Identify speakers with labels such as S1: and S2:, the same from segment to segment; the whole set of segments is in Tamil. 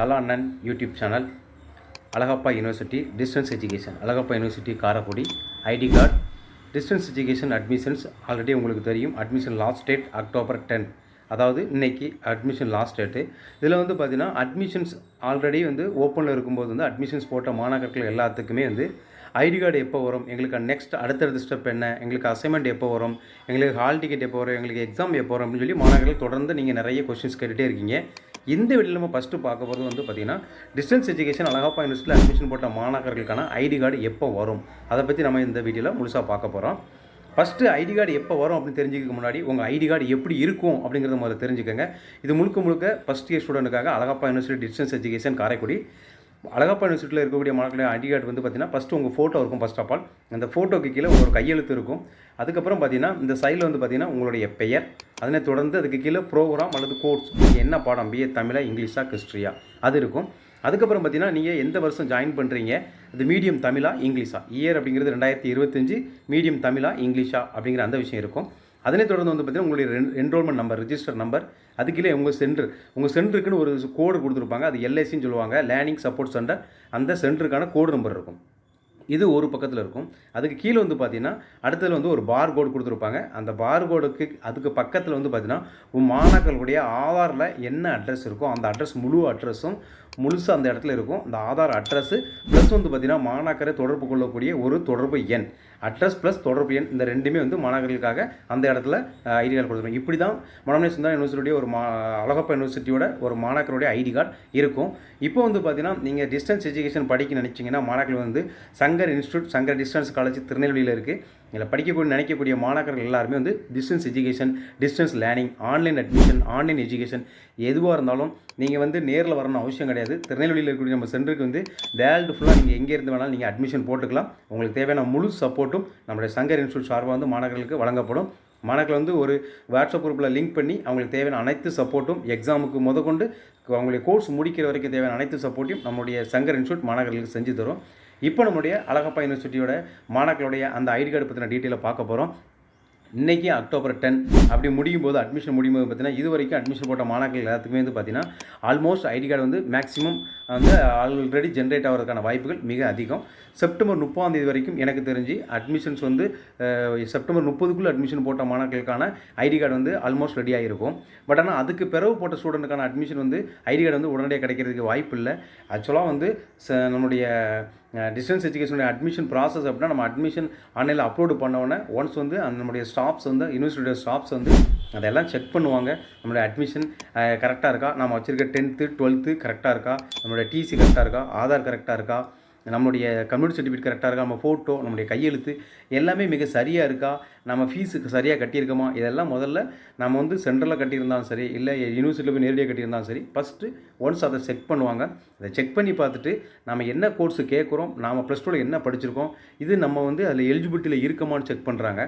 S1: தலா அண்ணன் YouTube channel Alagappa university distance education Alagappa university Karaikudi ID card. Distance education admissions already உங்களுக்கு தெரியும். Admission last date October ten. அதாவது இன்றைக்கி அட்மிஷன் லாஸ்ட் டேட்டு. இதில் வந்து பார்த்திங்கன்னா அட்மிஷன்ஸ் ஆல்ரெடி வந்து ஓப்பனில் இருக்கும்போது வந்து அட்மிஷன்ஸ் போட்ட மாணாக்கர்கள் எல்லாத்துக்குமே வந்து ஐடி கார்டு எப்போ வரும்? எங்களுக்கு நெக்ஸ்ட் அடுத்தடுத்த ஸ்டெப் என்ன? எங்களுக்கு அசைன்மெண்ட் எப்போ வரும்? எங்களுக்கு ஹால் டிக்கெட் எப்போ வரும்? எங்களுக்கு எக்ஸாம் எப்போ வரும்? அப்படின்னு சொல்லி மாணவர்கள் தொடர்ந்து நீங்கள் நிறைய கொஸ்டின்ஸ் கேட்டுகிட்டே இருக்கீங்க. இந்த வீடியோவில் நம்ம ஃபஸ்ட்டு பார்க்க போகிறது வந்து பார்த்தீங்கன்னா டிஸ்டன்ஸ் எஜுகேஷன் அழகப்பா யூனிவர்சிட்டியில் அட்மிஷன் போட்ட மாணவர்களுக்கான ஐடி கார்டு எப்போ வரும்? அதை பற்றி நம்ம இந்த வீடியோவில் முழுசாக பார்க்க போகிறோம் ஃபஸ்ட்டு ஐடி கார்டு எப்போ வரும் அப்படின்னு தெரிஞ்சுக்க முன்னாடி உங்கள் ஐடி கார்டு எப்படி இருக்கும் அப்படிங்கிறத முதல்ல தெரிஞ்சுக்கோங்க. இது முழுக்க முழுக்க first year ஸ்டூடெண்ட்டுக்காக Alagappa university distance education Karaikudi. Alagappa யூனிவர்சிட்டியில் இருக்கக்கூடிய மாணவர்களுடைய ஐடி கார்டு வந்து பார்த்தீங்கன்னா ஃபஸ்ட்டு உங்கள் ஃபோட்டோ இருக்கும் ஃபஸ்ட் ஆஃப் ஆல் அந்த ஃபோட்டோக்கு கீழே உங்களோட கையெழுத்து இருக்கும். அதுக்கப்புறம் பார்த்தீங்கன்னா இந்த சைடில் வந்து பார்த்தீங்கன்னா உங்களுடைய பெயர் அதனை தொடர்ந்து அதுக்கு கீழே ப்ரோக்ராம் அல்லது கோர்ஸ் என்ன பாடம் பிஏ தமிழா இங்கிலீஷா கிறிஸ்ட்ரியா அது இருக்கும். அதுக்கப்புறம் பார்த்தீங்கன்னா நீங்கள் எந்த வருஷம் ஜாயின் பண்ணுறீங்க அது மீடியம் தமிழா இங்கிலீஷா இயர் அப்படிங்கிறது ரெண்டாயிரத்தி இருபத்தஞ்சி மீடியம் தமிழா இங்கிலீஷா அப்படிங்கிற அந்த விஷயம் இருக்கும். அதனை தொடர்ந்து வந்து பார்த்தீங்கன்னா உங்களுடைய என்ரோல்மெண்ட் நம்பர் ரிஜிஸ்டர் நம்பர் அதுக்கிலே உங்கள் சென்டர் உங்கள் சென்டருக்குன்னு ஒரு கோடு கொடுத்துருப்பாங்க. அது எல்ஐசின்னு சொல்லுவாங்க. லேர்னிங் சப்போர்ட் சென்டர் அந்த சென்டருக்கான கோடு நம்பர் இருக்கும். இது ஒரு பக்கத்தில் இருக்கும். அதுக்கு கீழே வந்து பார்த்தீங்கன்னா அடுத்தது வந்து ஒரு பார் கோடு கொடுத்துருப்பாங்க. அந்த பார் கோடுக்கு அதுக்கு பக்கத்தில் வந்து பார்த்தீங்கன்னா உன் மாணாக்கர்களுடைய ஆதாரில் என்ன அட்ரஸ் இருக்கோ அந்த அட்ரஸ் முழு அட்ரஸும் முழுசாக அந்த இடத்துல இருக்கும். அந்த ஆதார் அட்ரஸ்ஸு ப்ளஸ் வந்து பார்த்தீங்கன்னா மாணாக்கரை தொடர்பு கொள்ளக்கூடிய ஒரு தொடர்பு எண். அட்ரஸ் ப்ளஸ் தொடர்பு எண் இந்த ரெண்டுமே வந்து மாணவர்களுக்காக அந்த இடத்துல ஐடி கார்டு கொடுத்துருப்பாங்க இப்படி தான் மனமே சுந்தா யூனிவர்சிட்டியோட ஒரு மா அழகப்பா யூனிவர்சிட்டியோட ஒரு மாணாக்கருடைய ஐடி கார்டு இருக்கும். இப்போ வந்து பார்த்தீங்கன்னா நீங்கள் டிஸ்டன்ஸ் எஜுகேஷன் படிக்க நினச்சிங்கன்னா மாணாக்கர்கள் வந்து Shankar institute Shankar distance college திருநெல்வேலியில் இருக்குது இதில் படிக்கக்கூடிய நினைக்கக்கூடிய மாணாக்கர்கள் எல்லாருமே வந்து distance education distance learning online admission online education எதுவாக இருந்தாலும் நீங்கள் வந்து நேரில் வரணும் அவசியம் கிடையாது. திருநெல்வேலியில் இருக்கக்கூடிய நம்ம சென்டருக்கு வந்து வேர்ல்டு ஃபுல்லாக நீங்கள் எங்கே இருந்து வேணாலும் நீங்கள் அட்மிஷன் போட்டுக்கலாம். உங்களுக்கு தேவையான முழு சப்போர்ட் சப்போர்ட்டும் நம்மளுடைய சங்கர் இன்ஸ்டியூட் சார்பாக வந்து மாணவர்களுக்கு வழங்கப்படும். மாணவர்கள் வந்து ஒரு வாட்ஸ்அப் குரூப்பில் லிங்க் பண்ணி அவங்களுக்கு தேவையான அனைத்து சப்போர்ட்டும் எக்ஸாமுக்கு முதற்கொண்டு அவங்களுடைய கோர்ஸ் முடிக்கிற வரைக்கும் தேவையான அனைத்து சப்போர்ட்டையும் நம்முடைய சங்கர் இன்ஸ்டியூட் மாணவர்களுக்கு செஞ்சு தரும். இப்போ நம்முடைய அழகப்பா யூனிவர்சிட்டியோட மாணவர்களுடைய அந்த ஐடி கார்டு பற்றின டீட்டெயிலை பார்க்க போகிறோம் இன்றைக்கி அக்டோபர் டென். அப்படி முடியும் போது அட்மிஷன் முடியும் போது பார்த்தீங்கன்னா இது வரைக்கும் அட்மிஷன் போட்ட மாணவர்கள் எல்லாத்துக்குமே வந்து பார்த்தீங்கன்னா ஆல்மோஸ்ட் ஐடி கார்டு வந்து மேக்ஸிமம் வந்து ஆல்ரெடி ஜென்ரேட் ஆகிறதுக்கான வாய்ப்புகள் மிக அதிகம். செப்டம்பர் முப்பதாம் தேதி வரைக்கும் எனக்கு தெரிஞ்சு அட்மிஷன்ஸ் வந்து செப்டம்பர் முப்பதுக்குள்ளே அட்மிஷன் போட்ட மாணாக்களுக்கான ஐடி கார்டு வந்து ஆல்மோஸ்ட் ரெடி ஆகிருக்கும் பட் ஆனால் அதுக்கு பிறகு போட்ட ஸ்டூடெண்ட்டுக்கான அட்மிஷன் வந்து ஐடி கார்டு வந்து உடனடியாக கிடைக்கிறதுக்கு வாய்ப்பு இல்லை. ஆக்சுவலாக வந்து ச- நம்முடைய டிஸ்டன்ஸ் எஜுகேஷனுடைய அட்மிஷன் ப்ராசஸ் அப்படின்னா நம்ம அட்மிஷன் ஆன்லைனில் அப்லோடு பண்ணோன்னே ஒன்ஸ் வந்து அந்த நம்முடைய ஸ்டாஃப்ஸ் வந்து யூனிவர்சிட்டியோட ஸ்டாஃப்ஸ் வந்து அதெல்லாம் செக் பண்ணுவாங்க. நம்மளுடைய அட்மிஷன் கரெக்டாக இருக்கா? நம்ம வச்சுருக்க டென்த்து டுவெல்த்து கரெக்டாக இருக்கா? நம்மளுடைய டிசி கரெக்டாக இருக்கா? ஆதார் கரெக்டாக இருக்கா? நம்மளுடைய கம்யூனிட்டி சர்டிஃபிகேட் கரெக்டாக இருக்கா? நம்ம ஃபோட்டோ நம்மளுடைய கையெழுத்து எல்லாமே மிக சரியாக இருக்கா? நம்ம ஃபீஸுக்கு சரியாக கட்டியிருக்கோமா? இதெல்லாம் முதல்ல நம்ம வந்து சென்ட்ரலில் கட்டியிருந்தாலும் சரி இல்லை யூனிவர்சிட்டியில் போய் நேரடியாக கட்டியிருந்தாலும் சரி ஃபஸ்ட்டு ஒன்ஸ் அதை செக் பண்ணுவாங்க. அதை செக் பண்ணி பார்த்துட்டு நம்ம என்ன கோர்ஸ் கேட்குறோம் நாம் ப்ளஸ் டூவில் என்ன படிச்சிருக்கோம் இது நம்ம வந்து அதில் எலிஜிபிலிட்டியில் இருக்கமான்னு செக் பண்ணுறாங்க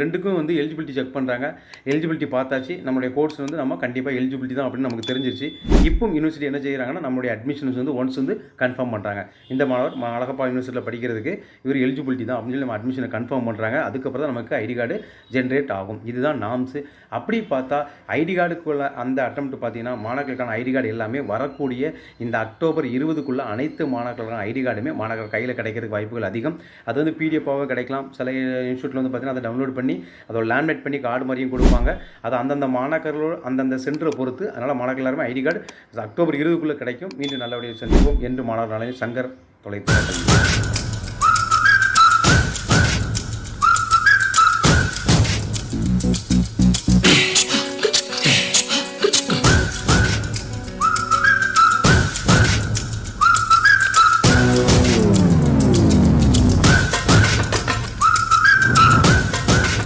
S1: ரெண்டுக்கும் வந்து எலிஜிபிலிட்டி செக் பண்ணுறாங்க எலிஜிபிலிட்டி பார்த்தாச்சு. நம்மளுடைய கோர்ஸ் வந்து நம்ம கண்டிப்பாக எலிஜிபிலிட்டி தான் அப்படின்னு நமக்கு தெரிஞ்சிருச்சு. இப்போ யூனிவர்சிட்டி என்ன செய்கிறாங்கன்னா நம்மளுடைய அட்மிஷன்ஸ் வந்து ஒன்ஸ் வந்து கன்ஃபார்ம் பண்ணுறாங்க இந்த மாணவர் அழகப்பா யூனிவர்சிட்டியில் படிக்கிறதுக்கு இவர் எலிஜிபிலிட்டி தான். அப்படின்னு சொல்லி நம்ம அட்மிஷனை கன்ஃபார்ம் பண்ணுறாங்க அதுக்கப்புறம் தான் நமக்கு ஐடி கார்டு ஜென்ரேட் ஆகும். இதுதான் நாம்ஸு அப்படி பார்த்தா ஐடி கார்டுக்குள்ள அந்த அட்டம் பார்த்தீங்கன்னா மாணவர்களுக்கான ஐடி கார்டு எல்லாமே வரக்கூடிய இந்த அக்டோபர் இருபதுக்குள்ள அனைத்து மாணவர்களுக்கான ஐடி கார்டுமே மாணவர்கள் கையில் கிடைக்கிறதுக்கு வாய்ப்புகள் அதிகம். அது வந்து பிடிஎஃபாக கிடைக்கலாம். சில இன்ஸ்டியூட்டில் வந்து பார்த்தீங்கன்னா அதை டவுன்லோட் பண்ணி அதோட லேண்ட்மேட் பண்ணி கார்டு மாதிரியும் கொடுப்பாங்க. அது அந்தந்த மாணவர்களோட அந்தந்த சென்டரை பொறுத்து அதனால் மாணாக்கர் எல்லாருமே ஐடி கார்டு அக்டோபர் இருபதுக்குள்ளே கிடைக்கும். மீண்டும் நல்லபடியாக சந்திப்போம். என்று மாணவர் சங்கர் தொலைத்து